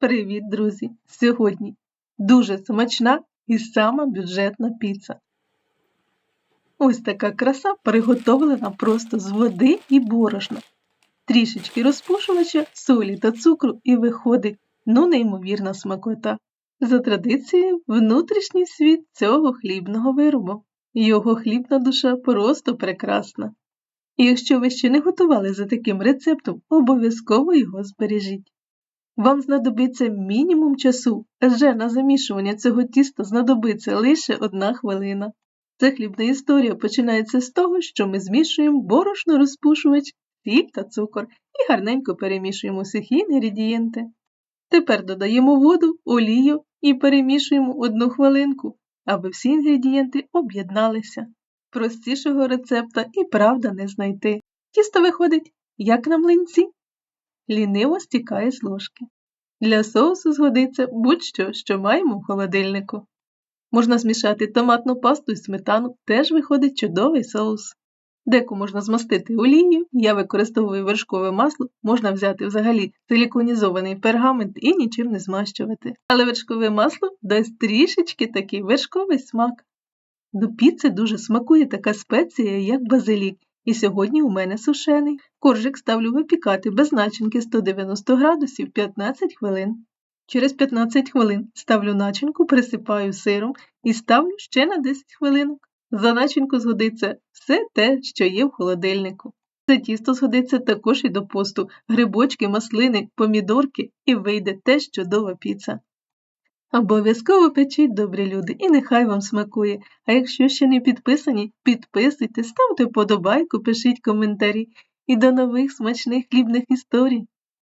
Привіт, друзі! Сьогодні дуже смачна і сама бюджетна піца. Ось така краса приготовлена просто з води і борошна. Трішечки розпушувача, солі та цукру і виходить ну неймовірна смакота. За традицією, внутрішній світ цього хлібного виробу. Його хлібна душа просто прекрасна. І якщо ви ще не готували за таким рецептом, обов'язково його збережіть. Вам знадобиться мінімум часу, адже на замішування цього тіста знадобиться лише одна хвилина. Ця хлібна історія починається з того, що ми змішуємо борошно розпушувач, сіль та цукор і гарненько перемішуємо сухі інгредієнти. Тепер додаємо воду, олію і перемішуємо одну хвилинку, аби всі інгредієнти об'єдналися. Простішого рецепта і правда не знайти. Тісто виходить, як на млинці ліниво стікає з ложки. Для соусу згодиться будь-що, що маємо в холодильнику. Можна змішати томатну пасту і сметану, теж виходить чудовий соус. Деку можна змастити олією, я використовую вершкове масло, можна взяти взагалі силіконізований пергамент і нічим не змащувати. Але вершкове масло дасть трішечки такий вершковий смак. До піци дуже смакує така спеція, як базилік, і сьогодні у мене сушений. Коржик ставлю випікати без начинки 190 градусів 15 хвилин. Через 15 хвилин ставлю начинку, присипаю сиром і ставлю ще на 10 хвилинок. За начинку згодиться все те, що є в холодильнику. Це тісто згодиться також і до посту, грибочки, маслини, помідорки і вийде теж чудова піца. Обов'язково печіть, добрі люди, і нехай вам смакує. А якщо ще не підписані, підписуйте, ставте вподобайку, пишіть коментарі і до нових смачних хлібних історій.